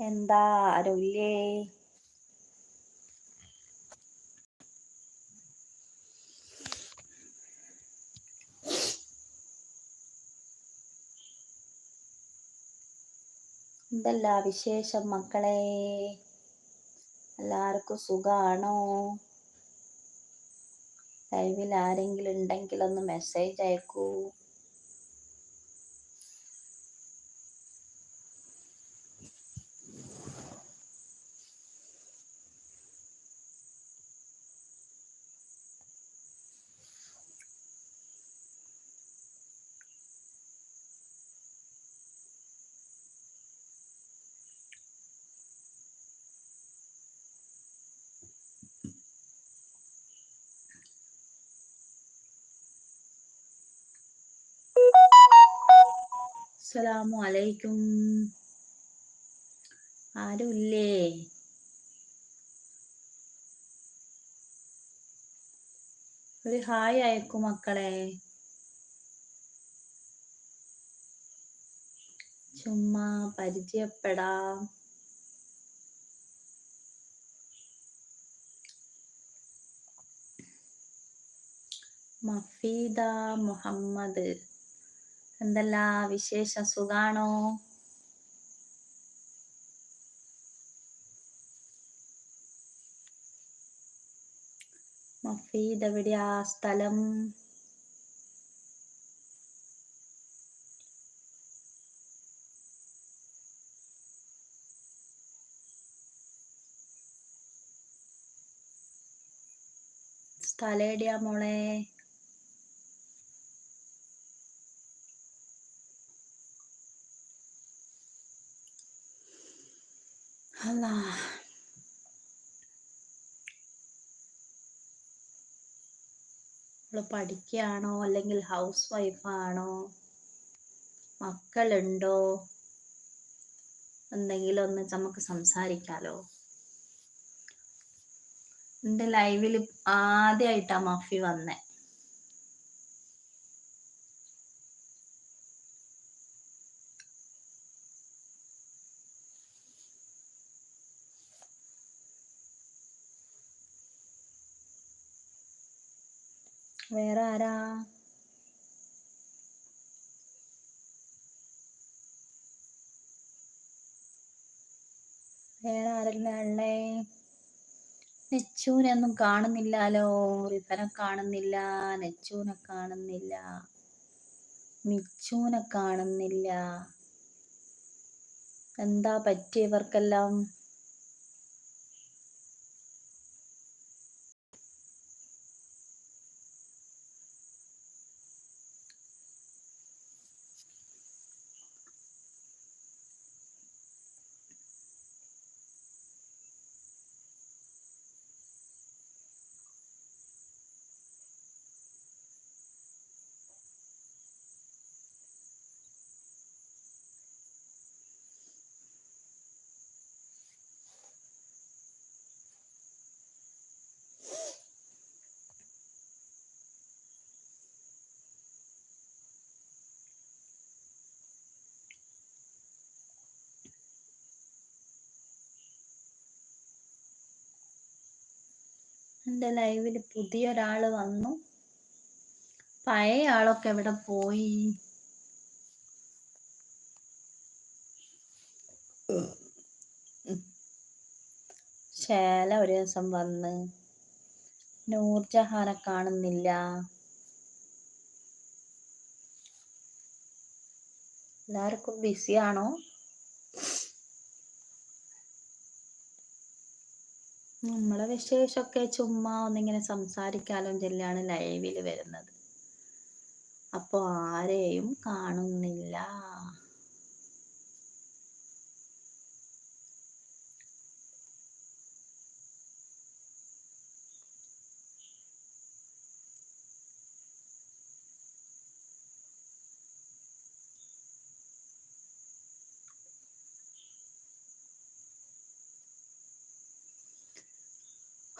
എന്താ ആരുല്ലേ? എന്തല്ല വിശേഷം മക്കളെ? എല്ലാവർക്കും സുഖാണോ? ലൈവിൽ ആരെങ്കിലും ഉണ്ടെങ്കിൽ ഒന്ന് മെസ്സേജ് അയക്കൂ. അസ്സലാമു അലൈക്കും. ആരുമില്ലേ ഒരു ഹായ് അയക്കും മക്കളെ. ചുമ്മാ പരിചയപ്പെടാം. മഫീദ മുഹമ്മദ്. എന്തല്ല വിശേഷം? സുഖാണോ? മഫീദ് എവിടെയാ സ്ഥലം? സ്ഥലം എവിടെയാ മോളെ? അല്ലാ അവൾ പഠിക്കുകയാണോ അല്ലെങ്കിൽ ഹൗസ് വൈഫാണോ മക്കളുണ്ടോ? എന്തെങ്കിലും ഒന്ന് നമുക്ക് സംസാരിക്കാലോ. എന്റെ ലൈവിൽ ആദ്യമായിട്ടാ മഫി വന്നേ. വേറെ ആരാ വേറെ ആരല്ലേ നെച്ചൂനെ നെച്ചൂനൊന്നും കാണുന്നില്ലല്ലോ റിഫനെ കാണുന്നില്ല നെച്ചൂനെ കാണുന്നില്ല മിച്ചൂനെ കാണുന്നില്ല. എന്താ പറ്റിയവർക്കെല്ലാം? എന്റെ ലൈവിൽ പുതിയൊരാൾ വന്നു. പഴയ ആളൊക്കെ എവിടെ പോയി? ശേല ഒരു ദിവസം വന്ന് നൂർജഹാനെ കാണുന്നില്ല. എല്ലാവർക്കും ബിസിയാണോ? നമ്മളെ വിശേഷമൊക്കെ ചുമ്മാ ഒന്നിങ്ങനെ സംസാരിക്കാലും ചെല്ലാണ് ലൈവിൽ വരുന്നത്. അപ്പോൾ ആരെയും കാണുന്നില്ല.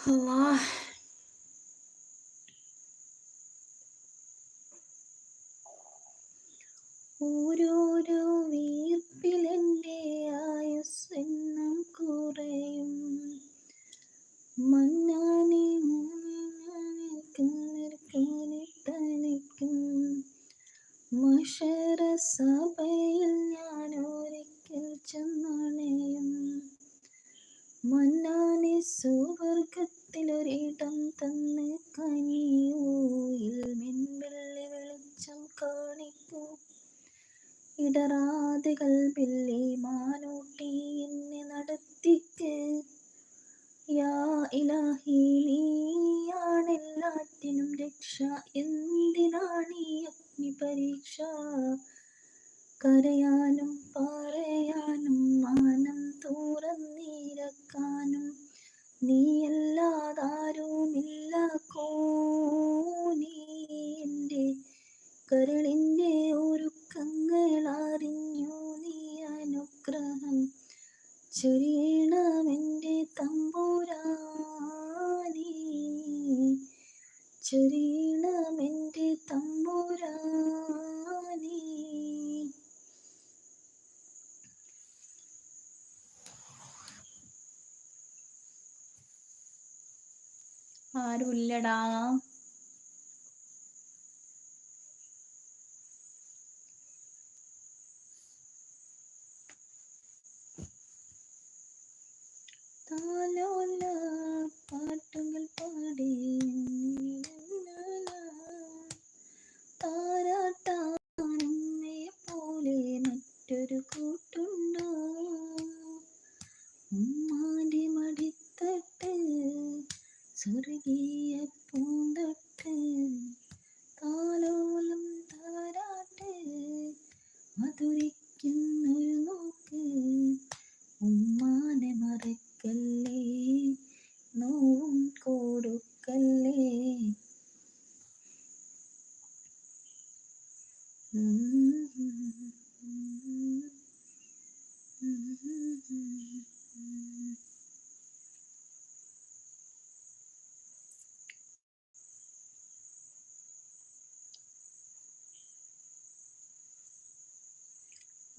Allah എന്തിനാണീ അഗ്നി പരീക്ഷ കരയാനും പറയാനും മാനം തുറന്നിരക്കാനും നീയല്ലാതാരുമില്ല കോനീ കരളിന്റെ ഒരുക്കങ്ങൾ അറിഞ്ഞു നീ അനുഗ്രഹം. ചൊരിയണമെന്റെ തമ്പുരാനീ ചൊരിയണമെന്റെ ആരുമില്ലടാ താലോല それぎ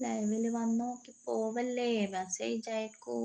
ലൈവിൽ വന്ന് നോക്കി പോവല്ലേ? മെസ്സേജ് അയക്കൂ.